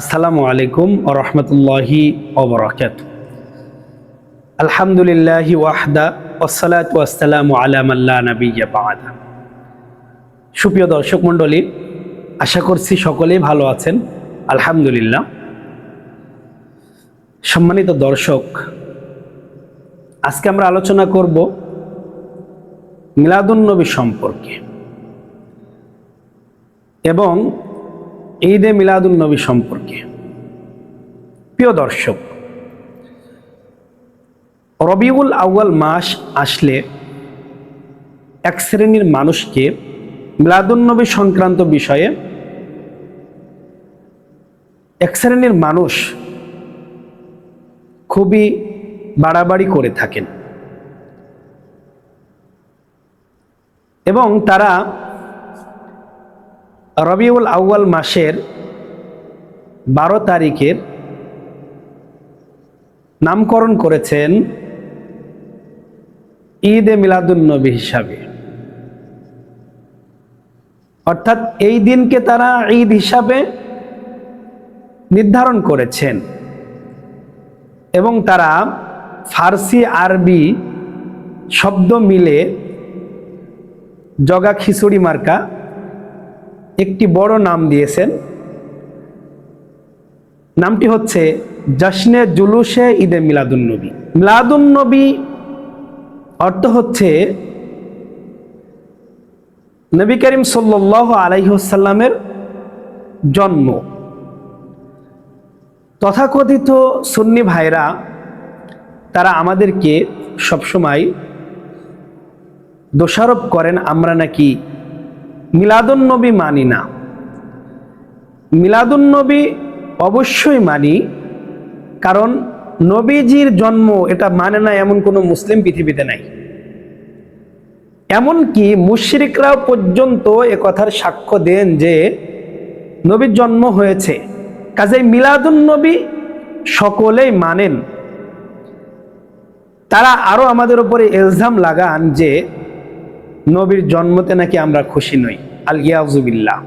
আসসালামু আলাইকুম রহমতুল্লাহি ওবরাকাত আলহামদুলিল্লাহ ওয়াহদা ওসালাত ওয়াসালামু সুপ্রিয় দর্শক মণ্ডলী, আশা করছি সকলেই ভালো আছেন, আলহামদুলিল্লাহ। সম্মানিত দর্শক, আজকে আমরা আলোচনা করব মিলাদুন্নবী সম্পর্কে। এবং ঈদে মিলাদুল নবী সম্পর্কে। প্রিয় দর্শক, রবিউল আউয়াল মাস আসলে এক শ্রেণির মানুষকে মিলাদুন্নবী সংক্রান্ত বিষয়ে এক শ্রেণির মানুষ খুবই বাড়াবাড়ি করে থাকেন। এবং তারা রবিউল আউয়াল মাসের বারো তারিখের নামকরণ করেছেন ঈদ এ মিলাদুন্নবী হিসাবে। অর্থাৎ এই দিনকে তারা ঈদ হিসাবে নির্ধারণ করেছেন এবং তারা ফার্সি, আরবি শব্দ মিলে জগা খিচুড়ি মার্কা একটি বড় নাম দিয়েছেন। নামটি হচ্ছে জশ্নে জুলুসে ঈদে মিলাদুন্নবী। মিলাদুন্নবী অর্থ হচ্ছে নবী করিম সাল্লাহ আলাইসাল্লামের জন্ম। তথাকথিত সুন্নি ভাইরা, তারা আমাদেরকে সবসময় দোষারোপ করেন, আমরা নাকি মিলাদুন্নবী মানি না। মিলাদুন্নবী অবশ্যই মানি, কারণ নবীজির জন্ম এটা মানে না এমন কোনো মুসলিম পৃথিবীতে নাই। এমনকি মুশরিকরাও পর্যন্ত এ কথার সাক্ষ্য দেন যে নবীর জন্ম হয়েছে। কাজেই মিলাদুন্নবী সকলেই মানেন। তারা আরও আমাদের উপরে এলজাম লাগান যে নবীর জন্মতে নাকি আমরা খুশি নই। আল ইয়াজুবিল্লাহ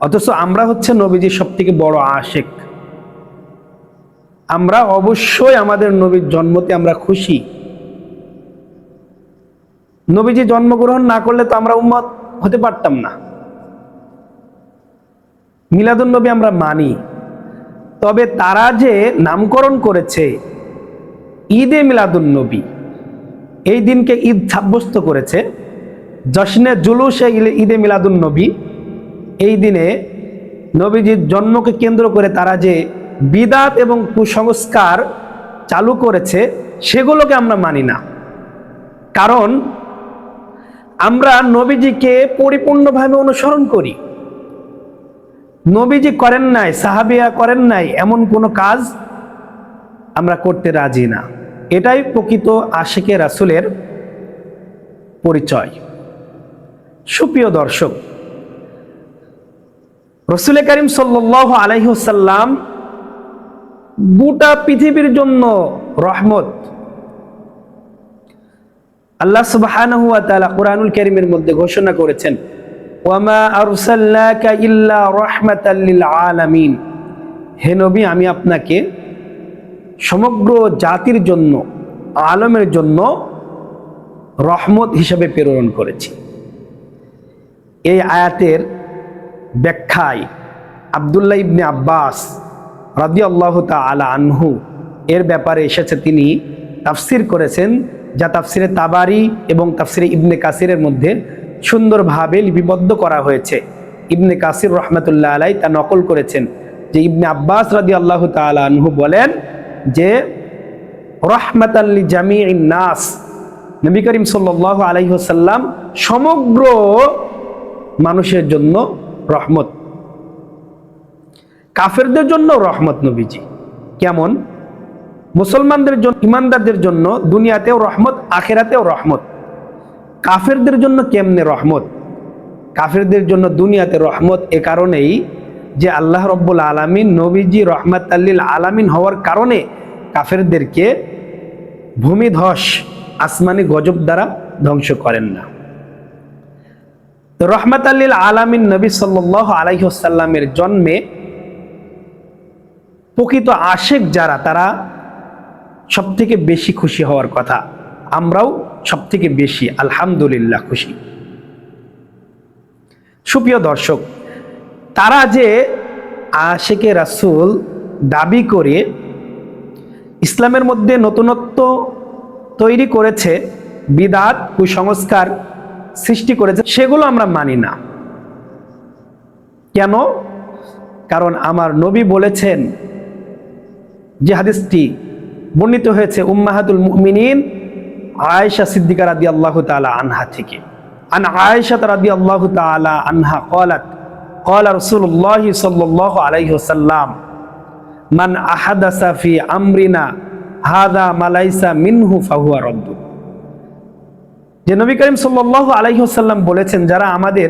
অথচ আমরা হচ্ছে নবীজির সব থেকে বড় আশেক। আমরা অবশ্যই আমাদের নবীর জন্মতে আমরা খুশি। নবীজি জন্মগ্রহণ না করলে তো আমরা উম্মত হতে পারতাম না। মিলাদুন নবী আমরা মানি। তবে তারা যে নামকরণ করেছে ঈদে মিলাদুন নবী, এই দিনকে ঈদ সাব্যস্ত করেছে জশ্নে জুলুসে ঈদে মিলাদুল নবী, এই দিনে নবীজির জন্মকে কেন্দ্র করে তারা যে বিদাত এবং কুসংস্কার চালু করেছে, সেগুলোকে আমরা মানি না। কারণ আমরা নবীজিকে পরিপূর্ণভাবে অনুসরণ করি। নবীজি করেন নাই সাহাবিয়া করেন নাই, এমন কোনো কাজ আমরা করতে রাজি না। এটাই প্রকৃত আশেকে রাসুলের পরিচয়। সুপ্রিয় দর্শক, রসুল করিম সাল্লাহ আলহিহসাল্লাম গোটা পৃথিবীর জন্য রহমত। আল্লাহ সুবহানাহু ওয়া তাআলা কোরআনুল কারীমের মধ্যে ঘোষণা করেছেন, ওয়ামা হে নবী, আমি আপনাকে সমগ্র জাতির জন্য, আলমের জন্য রহমত হিসেবে প্রেরণ করেছি। এই আয়াতের ব্যাখ্যায় আবদুল্লাহ ইবনে আব্বাস রাদি আল্লাহ আলা আনহু এর ব্যাপারে এসেছে তিনি তাফসির করেছেন, যা তাফসিরে তাবারি এবং তাফসিরে ইবনে কাসিরের মধ্যে সুন্দরভাবে লিপিবদ্ধ করা হয়েছে। ইবনে কাসির রহমতুল্লাহ আলাই তা নকল করেছেন যে ইবনে আব্বাস রাদি আল্লাহ তালা আনহু বলেন যে রহমত আল্লি জামি নাস। নবী করিম সাল্লাহ আলাইহসাল্লাম সমগ্র মানুষের জন্য রহমত। কাফেরদের জন্য রহমত নবীজি। কেমন? মুসলমানদের জন্য ইমানদারদের জন্য দুনিয়াতেও রহমত, আখেরাতেও রহমত। কাফেরদের জন্য কেমনে রহমত? কাফেরদের জন্য দুনিয়াতে রহমত এ কারণেই যে আল্লাহ রব্বুল আলমিন নবীজি রহমত আল্লিল আলামিন হওয়ার কারণে কাফেরদেরকে ভূমিধস আসমানি গজব দ্বারা ধ্বংস করেন না। রহমত আল্লিল আলামিন নবী সাল্লাহ আলাইসাল্লামের জন্মে প্রকৃত আশেক যারা, তারা সব থেকে বেশি খুশি হওয়ার কথা। আমরাও সব থেকে বেশি, আলহামদুলিল্লাহ, খুশি। সুপ্রিয় দর্শক, তারা যে আশেকে রাসূল দাবি করে ইসলামের মধ্যে নতুনত্ব তৈরি করেছে, বিদাত, কুসংস্কার সৃষ্টি করেছে, সেগুলো আমরা মানি না। কেন? কারণ আমার নবী বলেছেন যে হাদিসটি বর্ণিত হয়েছে উম্মাহাতুল মুমিনিন আয়েশা সিদ্দিকা রাদি আল্লাহ তালা আনহা থেকে। আন আয়েশা রাদি আল্লাহ তালা আনহা কলাত কলা রসুল্লাহ সাল্লাহ আলাইহসাল্লাম মান আহাদা ফি আমরিনা, হাদা মালাইসা মিনহু ফাহুয়া রদ্দু যে নবী করিম সাল্লাল্লাহু আলাইহি বলেছেন, যারা আমাদের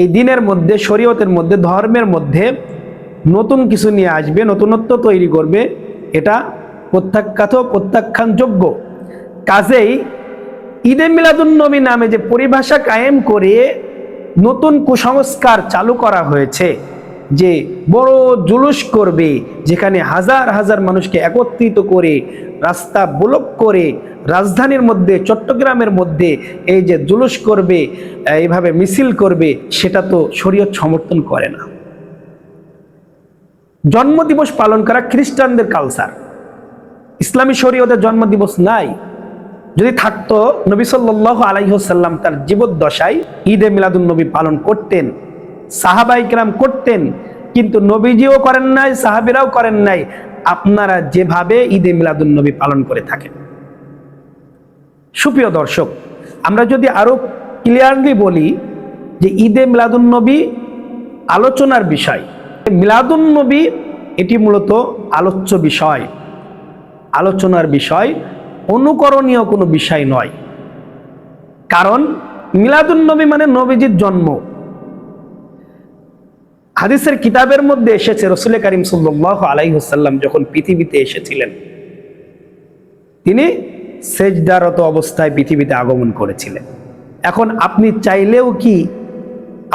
এই দিনের মধ্যে, শরীয়তের মধ্যে, ধর্মের মধ্যে নতুন কিছু নিয়ে আসবে, নতুনত্ব তৈরি করবে, এটা প্রত্যাখ্যাত, প্রত্যাখ্যানযোগ্য। কাজেই ঈদে মিলাদুন্নবী নামে যে পরিভাষা কায়েম করে নতুন কুসংস্কার চালু করা হয়েছে, যে বড় জুলুস করবে, যেখানে হাজার হাজার মানুষকে একত্রিত করে রাস্তা ব্লক করে রাজধানীর মধ্যে, চট্টগ্রামের মধ্যে এই যে জুলুস করবে, এইভাবে মিছিল করবে, সেটা তো শরীয়ত সমর্থন করে না। জন্মদিবস পালন করা খ্রিস্টানদের কালচার ইসলামী শরীয়তের জন্মদিবস নাই। যদি থাকতো, নবী সাল্লাহ আলাইহসাল্লাম তার জীবদ্দশায় ঈদে মিলাদুল নবী পালন করতেন, সাহাবাইকরাম করতেন, কিন্তু নবীজিও করেন নাই, সাহাবিরাও করেন নাই। আপনারা যেভাবে ঈদে মিলাদুল নবী পালন করে থাকেন। সুপ্রিয় দর্শক, আমরা যদি আরও ক্লিয়ারলি বলি যে ঈদে মিলাদুল নবী আলোচনার বিষয়। মিলাদুল নবী এটি মূলত আলোচ্য বিষয়। আলোচনার বিষয় অনুকরণীয় কোনো বিষয় নয়। কারণ মিলাদুন নবী মানে নবীজির জন্ম। হাদিসের কিতাবের মধ্যে এসেছে রসুল করিম সাল্লাহ আলাইহসাল্লাম যখন পৃথিবীতে এসেছিলেন, তিনি সেজদারত অবস্থায় পৃথিবীতে আগমন করেছিলেন। এখন আপনি চাইলেও কি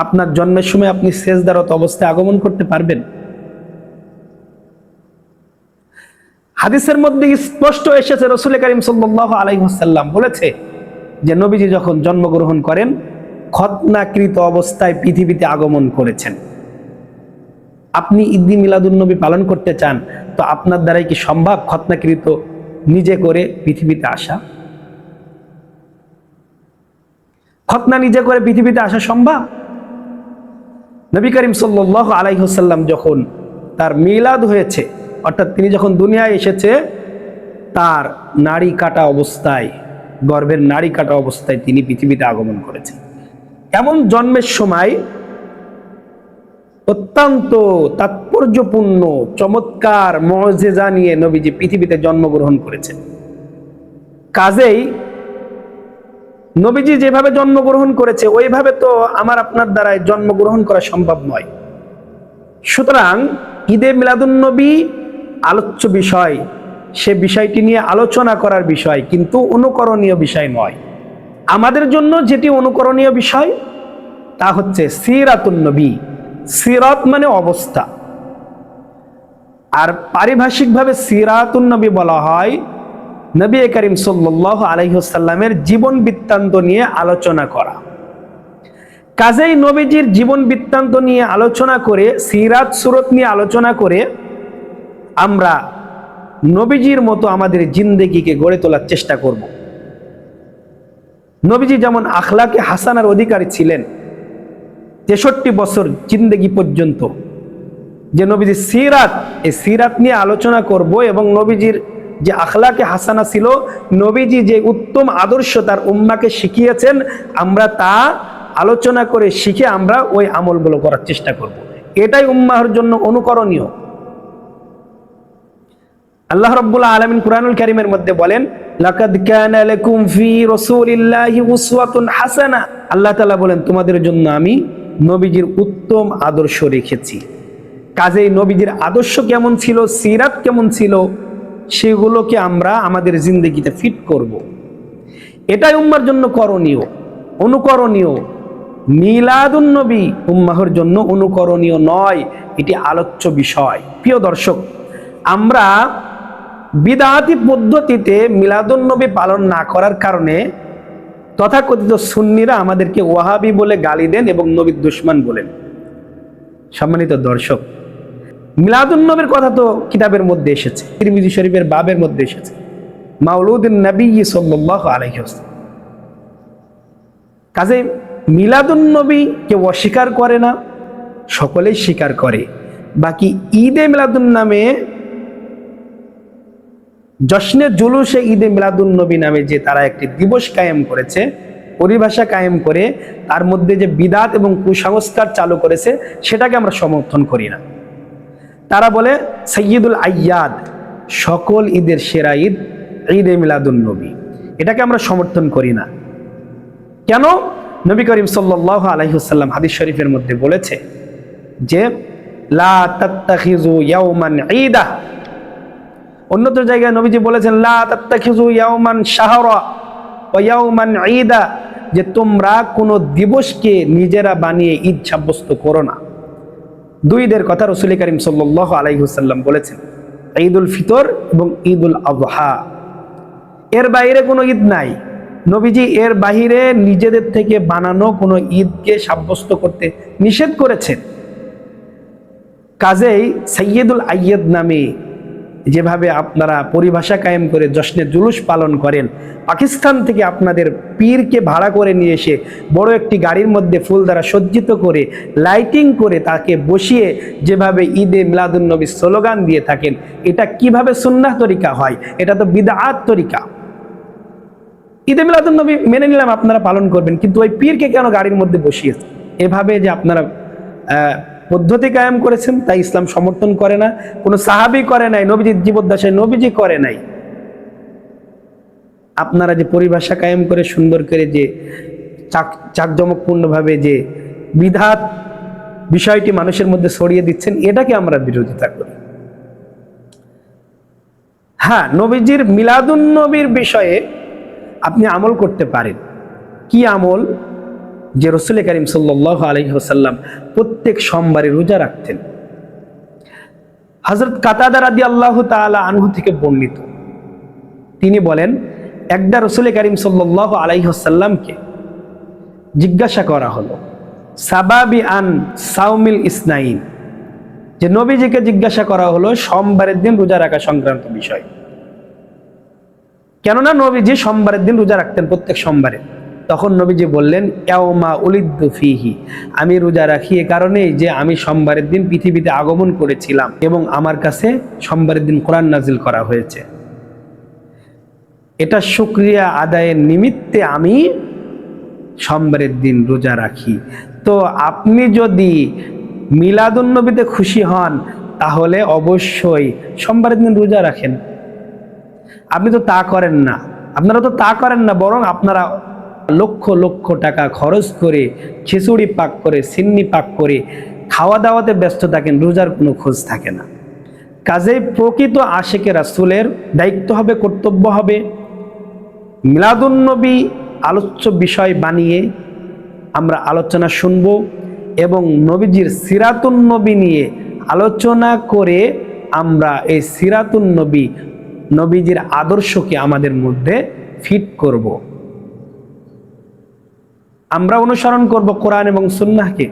আপনার জন্মের সময় আপনি সেজদারত অবস্থায় আগমন করতে পারবেন? হাদিসের মধ্যে স্পষ্ট এসেছে রসুল করিম সাল্লাহ আলাইসাল্লাম বলেছে যে, নবীজি যখন জন্মগ্রহণ করেন খতনাকৃত অবস্থায় পৃথিবীতে আগমন করেছেন। আপনি ঈদি মিলাদুল নবী পালন করতে চান, তো আপনার দ্বারাই কি সম্ভব খতনাকৃত নিজে করে পৃথিবীতে আসা? খতনা নিজে করে পৃথিবীতে আসা সম্ভব? নবী করিম সাল্লাহ আলাইহসাল্লাম যখন তার মিলাদ হয়েছে, অর্থাৎ তিনি যখন দুনিয়ায় এসেছে, তার নারী কাটা অবস্থায়, গর্ভের নারী কাটা অবস্থায় তিনি পৃথিবীতে আগমন করেছেন। এমন জন্মের সময় অত্যন্ত তাৎপর্যপূর্ণ, চমৎকার মজেজা নিয়ে নবীজি পৃথিবীতে জন্মগ্রহণ করেছেন। কাজেই নবীজি যেভাবে জন্মগ্রহণ করেছে, ওইভাবে তো আমার আপনার দ্বারাই জন্মগ্রহণ করা সম্ভব নয়। সুতরাং ঈদে মিলাদুন্নবী আলোচ্য বিষয়। সে বিষয়টি নিয়ে আলোচনা করার বিষয়, কিন্তু অনুকরণীয় বিষয় নয়। আমাদের জন্য যেটি অনুকরণীয় বিষয়, তা হচ্ছে সিরাতুন্নবী সিরাত মানে অবস্থা। আর পারিভাষিকভাবে সিরাতুন্নবী বলা হয় নবী করিম সাল্লাহ আলহিহসাল্লামের জীবন বৃত্তান্ত নিয়ে আলোচনা করা। কাজেই নবীজির জীবন বৃত্তান্ত নিয়ে আলোচনা করে, সিরাত সুরত নিয়ে আলোচনা করে আমরা নবীজির মতো আমাদের জিন্দেগিকে গড়ে তোলার চেষ্টা করব। নবীজি যেমন আখলাকে হাসানার অধিকারী ছিলেন তেষট্টি বছর জিন্দেগি পর্যন্ত। যে নবীজি সিরাত, এই সিরাত নিয়ে আলোচনা করব এবং নবীজির যে আখলাকে হাসানা ছিল, নবীজি যে উত্তম আদর্শ তার উম্মাকে শিখিয়েছেন, আমরা তা আলোচনা করে শিখে আমরা ওই আমলগুলো করার চেষ্টা করব। এটাই উম্মাহর জন্য অনুকরণীয়। আল্লাহ রব্বুল আলমিন কুরআনুল কারিমের মধ্যে বলেন আল্লাহ বলেন, তোমাদের জন্য আমি নবীজির উত্তম আদর্শ রেখেছি। কাজেই নবীজির আদর্শ কেমন ছিল, সিরাত কেমন ছিল, সেগুলোকে আমরা আমাদের জিন্দগিতে ফিট করব। এটাই উম্মার জন্য করণীয়, অনুকরণীয়। মিলাদুন নবী উম্মাহর জন্য অনুকরণীয় নয়, এটি আলোচ্য বিষয়। প্রিয় দর্শক, আমরা বিদাতি পদ্ধতিতে মিলাদুন নবী পালন না করার কারণে তথাকথিত সুন্নিরা আমাদেরকে ওয়াহাবি বলে গালি দেন এবং নবীর দুশ্মন বলেন। সম্মানিত দর্শক, মিলাদুন নবীর কথা তো কিতাবের মধ্যে এসেছে, তিরমিজি শরীফের বাবের মধ্যে এসেছে। মাউলুদ্দিন নবী সাল্লাল্লাহু আলাইহি ওয়াসাল্লাম। কাজে মিলাদুন নবী কেউ অস্বীকার করে না, সকলেই স্বীকার করে। বাকি ঈদে মিলাদুন নামে জশ্নে জুলুসে ঈদে মিলাদুন নবী নামে যে তারা একটি দিবস কায়েম করেছে, পরিভাষা কায়েম করে তার মধ্যে যে বিদাত এবং কুসংস্কার চালু করেছে, সেটাকে আমরা সমর্থন করি না। তারা বলে, সৈয়দুল আয়াদ সকল ঈদের সেরা ঈদ ঈদে মিলাদুন নবী এটাকে আমরা সমর্থন করি না। কেন? নবী করিম সাল্লাল্লাহু আলাইহি ওয়াসাল্লাম হাদিস শরীফের মধ্যে বলেছে যে, লা অন্যত্র জায়গায় নবীজি বলেছেন, লা তাত্তাখিযু ইয়াওমান শাহরা ঈদা যে তোমরা কোনো দিবসকে নিজেরা বানিয়ে ঈদ সাব্যস্ত করো না। দুই ঈদের কথা রসুল করিম সাল্লাল্লাহু আলাইহি ওয়াসাল্লাম বলেছেন, ঈদুল ফিতর এবং ঈদুল আবহা এর বাইরে কোনো ঈদ নাই। নবীজি এর বাহিরে নিজেদের থেকে বানানো কোনো ঈদকে সাব্যস্ত করতে নিষেধ করেছেন। কাজেই সৈয়দুল আയ്য়েদ নামে যেভাবে আপনারা পরিভাষা কায়েম করে জশ্নে জুলুস পালন করেন, পাকিস্তান থেকে আপনাদের পীরকে ভাড়া করে নিয়ে এসে বড় একটি গাড়ির মধ্যে ফুল দ্বারা সজ্জিত করে, লাইটিং করে তাকে বসিয়ে যেভাবে ঈদে মিলাদুন্নবী স্লোগান দিয়ে থাকেন, এটা কীভাবে সুন্নাহ তরিকা হয়? এটা তো বিদাআত তরিকা। ঈদে মিলাদুন্নবী মেনে নিলাম আপনারা পালন করবেন, কিন্তু ওই পীরকে কেন গাড়ির মধ্যে বসিয়েছে এভাবে যে আপনারা পদ্ধতি কায়েম করেছেন, তাই ইসলাম সমর্থন করে না। কোনো সাহাবি করে নাই, নবীজির জীবদ্দশায় নবীজি করে নাই। আপনারা যে পরিভাষা কায়েম করে সুন্দর করে যে চাক, চাকজমকপূর্ণভাবে যে বিধাত বিষয়টি মানুষের মধ্যে ছড়িয়ে দিচ্ছেন, এটাকে আমরা বিরোধিতা করি। হ্যাঁ নবীজির মিলাদুন নবীর বিষয়ে আপনি আমল করতে পারেন। কি আমল? যে রসুল করিম সাল্লাহ আলহিহসাল্লাম প্রত্যেক সোমবারে রোজা রাখতেন। হজরত কাতাদার আদি আল্লাহ তালা আনহু থেকে বর্ণিত। তিনি বলেন একদা রসুল করিম সাল্লাহ আলাইহসাল্লামকে জিজ্ঞাসা করা হলো, সাবাবি আন সাউমিল ইসনাইন। যে নবীজিকে জিজ্ঞাসা করা হলো সোমবারের দিন রোজা রাখা সংক্রান্ত বিষয়। কেননা নবীজি সোমবারের দিন রোজা রাখতেন প্রত্যেক সোমবারে। তখন নবীজি বললেন ইয়াওমা উলিদ্দু ফিহি। আমি রোজা রাখি এ কারণেই যে আমি সোমবারের দিন পৃথিবীতে আগমন করেছিলাম এবং আমার কাছে সোমবারের দিন কোরআন নাজিল করা হয়েছে। এটা শুক্রিয়া আদায়ের নিমিত্তে আমি সোমবারের দিন রোজা রাখি। তো আপনি যদি মিলাদুন্নবীতে খুশি হন, তাহলে অবশ্যই সোমবারের দিন রোজা রাখেন। আপনি তো তা করেন না। আপনারা তো তা করেন না, বরং আপনারা লক্ষ লক্ষ টাকা খরচ করে, খিচুড়ি পাক করে, সিন্নি পাক করে খাওয়া দাওয়াতে ব্যস্ত থাকেন, রোজার কোনো খোঁজ থাকে না। কাজেই প্রকৃত আশেকে রাসুলের দায়িত্ব হবে, কর্তব্য হবে। মিলাদুন্নবী আলোচ্য বিষয় বানিয়ে আমরা আলোচনা শুনব এবং নবীজির সিরাতুন্নবী নিয়ে আলোচনা করে আমরা এই সিরাতুন্নবী নবীজির আদর্শকে আমাদের মধ্যে ফিট করব। আমরা অনুসরণ করব কোরআন এবং সুন্নাহকে।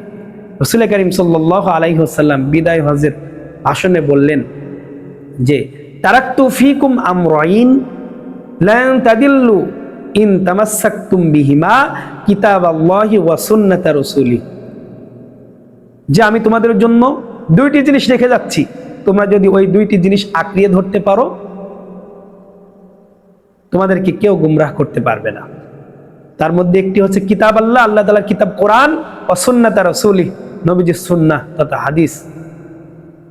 রসুল করিম সাল্লাহ আলাইহসাল্লাম বিদায় হজের ভাষণে বললেন যে, তারাক্তু ফিকুম আমরাইন লান ইন তামাসাক্তুম বিহিমা কিতাব আল্লাহি ওয়া সুন্নাতা রাসূলি। যে, আমি তোমাদের জন্য দুইটি জিনিস রেখে যাচ্ছি। তোমরা যদি ওই দুইটি জিনিস আঁকড়িয়ে ধরতে পারো, তোমাদেরকে কেউ গুমরাহ করতে পারবে না। তার মধ্যে একটি হচ্ছে কিতাব আল্লাহ আল্লাহ তালা কিতাব কোরআন ও সুন্নাতা রসুলি, নবীজির সুন্না তথা হাদিস।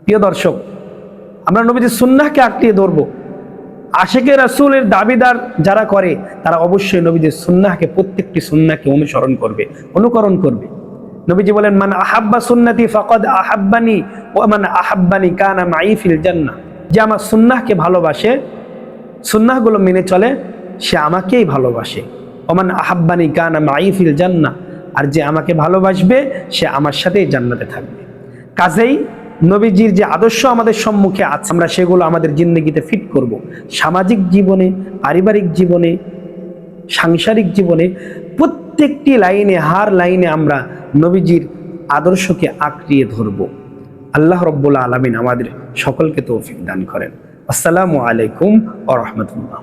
প্রিয় দর্শক, আমরা নবীজির সুন্নাহকে আঁকড়িয়ে ধরবো। আশেকে রাসূলের দাবিদার যারা করে, তারা অবশ্যই নবীজির সুন্নাহকে, প্রত্যেকটি সুন্নাহকে অনুসরণ করবে, অনুকরণ করবে। নবীজি বলেন, মান আহাব্বা সুন্নতি ফকদ আহাব্বানি ও মান আহাব্বানি কানা মাই ফিল জান্নাহ। যে আমার সুন্নাহকে ভালোবাসে, সুন্নাহগুলো মেনে চলে, সে আমাকেই ভালোবাসে। ওমান আহাব্বানি কানা মাই ফিল জান্নাহ। আর যে আমাকে ভালোবাসবে, সে আমার সাথেই জান্নাতে থাকবে। কাজেই নবীজির যে আদর্শ আমাদের সম্মুখে আছে, আমরা সেগুলো আমাদের জিন্দগিতে ফিট করব। সামাজিক জীবনে, পারিবারিক জীবনে, সাংসারিক জীবনে, প্রত্যেকটি লাইনে, হার লাইনে আমরা নবীজির আদর্শকে আঁকড়িয়ে ধরব। আল্লাহ রব্বুল আলমিন আমাদের সকলকে তৌফিক দান করেন। আসসালামু আলাইকুম ও রহমতুল্লাহ।